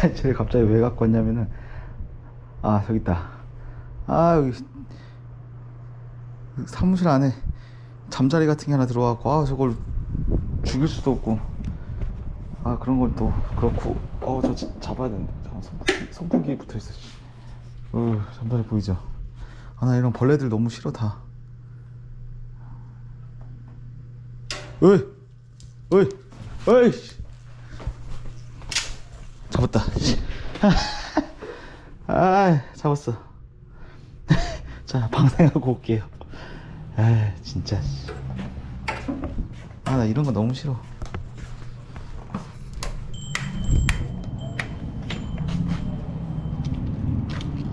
잠자리채를 갑자기 왜 갖고 왔냐면은 아 저기 있다. 아 여기 사무실 안에 잠자리 같은 게 하나 들어와갖고 아 저걸 죽일 수도 없고. 아 그런 건또 그렇고. 어 저 잡아야 되는데. 잠깐 선풍기, 선풍기 붙어 있어 씨. 어 잠자리 보이죠? 아 나 이런 벌레들 너무 싫어 다. 어이! 어이 씨. 잡았다 아 잡았어 자 방생하고 올게요 아 진짜 아 나 이런 거 너무 싫어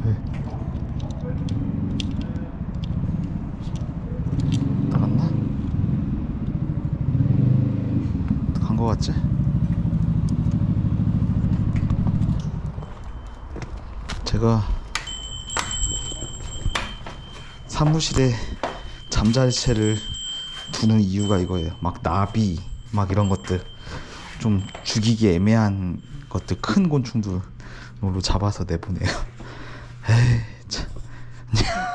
네. 나갔나? 간거 같지? 제가 사무실에 잠자리채를 두는 이유가 이거예요. 막 나비, 막 이런 것들 좀 죽이기 애매한 것들 큰 곤충들로 잡아서 내보내요. 에이 참.